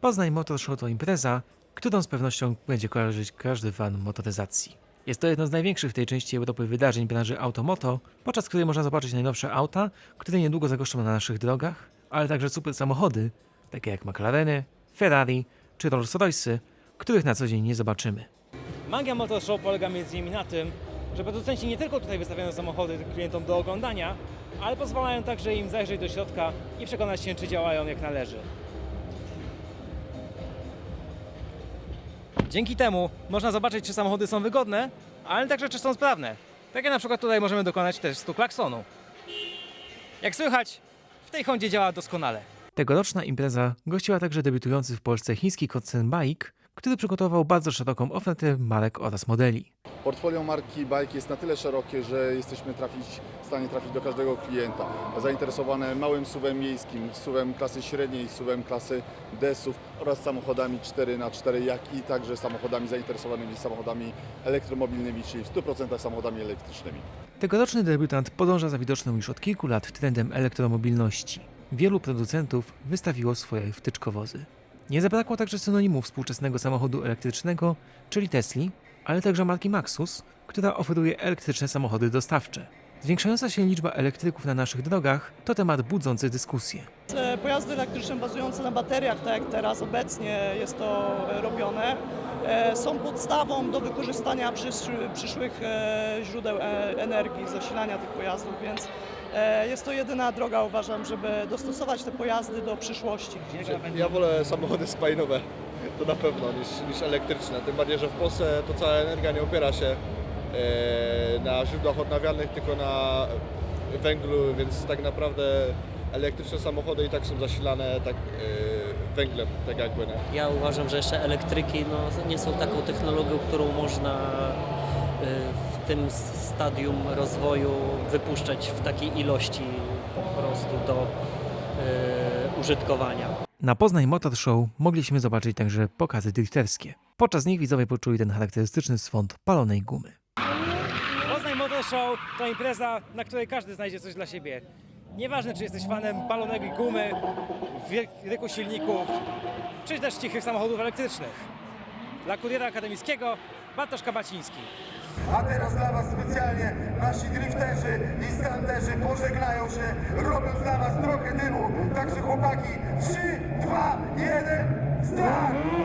Poznań Motor Show to impreza, którą z pewnością będzie kojarzyć każdy fan motoryzacji. Jest to jedno z największych w tej części Europy wydarzeń branży automoto, podczas której można zobaczyć najnowsze auta, które niedługo zagoszczą na naszych drogach, ale także super samochody, takie jak McLareny, Ferrari czy Rolls-Royce'y, których na co dzień nie zobaczymy. Magia Motor Show polega między innymi na tym, że producenci nie tylko tutaj wystawiają samochody klientom do oglądania, ale pozwalają także im zajrzeć do środka i przekonać się, czy działają jak należy. Dzięki temu można zobaczyć, czy samochody są wygodne, ale także czy są sprawne. Tak jak na przykład tutaj możemy dokonać testu klaksonu. Jak słychać, w tej Hondzie działa doskonale. Tegoroczna impreza gościła także debiutujący w Polsce chiński koncern Bike, który przygotował bardzo szeroką ofertę marek oraz modeli. Portfolio marki Bike jest na tyle szerokie, że jesteśmy trafić, w stanie trafić do każdego klienta. Zainteresowane małym suwem miejskim, suwem klasy średniej, suwem klasy D-SUV oraz samochodami 4x4, jak i także samochodami zainteresowanymi samochodami elektromobilnymi, czyli w 100% samochodami elektrycznymi. Tegoroczny debiutant podąża za widocznym już od kilku lat trendem elektromobilności. Wielu producentów wystawiło swoje wtyczkowozy. Nie zabrakło także synonimów współczesnego samochodu elektrycznego, czyli Tesli, ale także marki Maxus, która oferuje elektryczne samochody dostawcze. Zwiększająca się liczba elektryków na naszych drogach to temat budzący dyskusję. Pojazdy elektryczne bazujące na bateriach, tak jak teraz obecnie jest to e, robione, e, są podstawą do wykorzystania przyszły- przyszłych e, źródeł energii, zasilania tych pojazdów, więc jest to jedyna droga, uważam, żeby dostosować te pojazdy do przyszłości. Ja wolę samochody spalinowe, to na pewno, niż, niż elektryczne. Tym bardziej, że w Polsce to cała energia nie opiera się e, na źródłach odnawialnych, tylko na węglu, więc tak naprawdę elektryczne samochody i tak są zasilane tak, e, węglem, tak jakby. Nie? Ja uważam, że jeszcze elektryki no, nie są taką technologią, którą można y, w tym stadium rozwoju wypuszczać w takiej ilości po prostu do użytkowania. Na Poznań Motor Show mogliśmy zobaczyć także pokazy drifterskie. Podczas nich widzowie poczuli ten charakterystyczny swąd palonej gumy. Poznań Motor Show to impreza, na której każdy znajdzie coś dla siebie. Nieważne, czy jesteś fanem balonej gumy, wielku silników, czy też cichych samochodów elektrycznych. Dla kuriera akademickiego Bartosz Kabaciński. A teraz dla Was specjalnie nasi drifterzy i skanterzy pożegnają się, robiąc dla Was trochę dymu. Także chłopaki, 3, 2, 1, start!